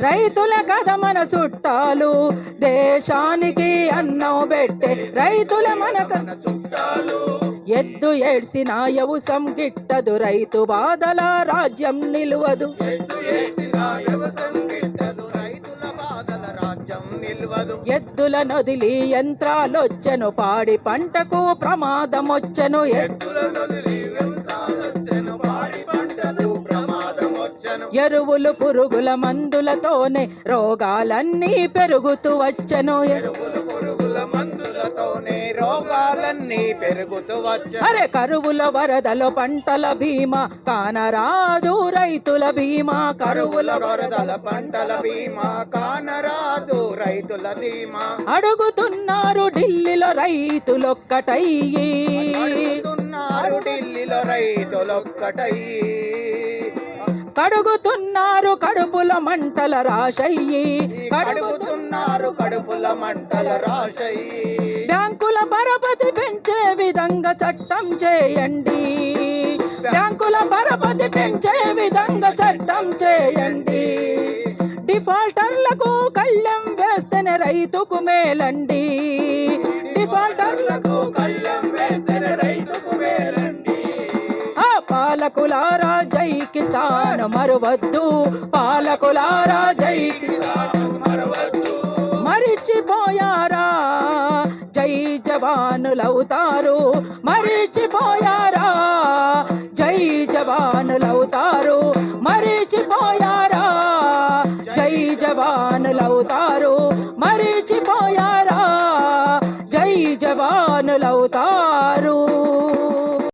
రైతుల కథ మన చుట్టాలు దేశానికి అన్నం పెట్టే రైతుల మన చుట్టాలు ఎద్దు ఏడ్సిన యవుసం గిట్టదు రైతు బాధల రాజ్యం నిలువదు. ఎద్దుల నదిలి యంత్రాలొచ్చెను పాడి పంటకు ప్రమాదమొచ్చెను. ఎద్దుల నదిలి ఎరువులు పురుగుల మందులతోనే రోగాలన్నీ పెరుగుతూ వచ్చెను. ఎ- ఎరువులు పురుగుల మందులతోనే రోగాలన్నీ పెరుగుతూ వచ్చెను. అరే కరువుల వరదలు పంటల బీమా కానరాదు రైతుల బీమా కరువుల వరదల పంటల బీమా కానరాదు రైతుల ధీమా. అడుగుతున్నారు ఢిల్లీలో రైతులొక్కటయ్యి. అడుగుతున్నారు ఢిల్లీలో రైతులొక్కటయ్యి. కడుగుతున్నారు కడుపుల మంటల రాశయ్యి. కడుగు కడుగుతున్నారు కడుపుల మంటల రాశయి బ్యాంకుల పరపతి పెంచే విధంగా చట్టం చేయండి. బ్యాంకుల పరపతి పెంచే విధంగా చట్టం చేయండి. డిఫాల్టర్లకు కళ్ళెం వేస్తేనే రైతుకు మేలండి. డిఫాల్టర్లకు కళ్ళం పాలకులారా జై కిసాన్ మరువద్దు. పాలకులారా జై కిసాన్ మరువద్దు. మరిచిపోయారా జై జవానులవుతారు. మరిచిపోయారా జై జవానులవుతారు. మరిచిపోయారా జై జవానులవుతారు. మరిచిపోయారా జై జవానులవుతారు.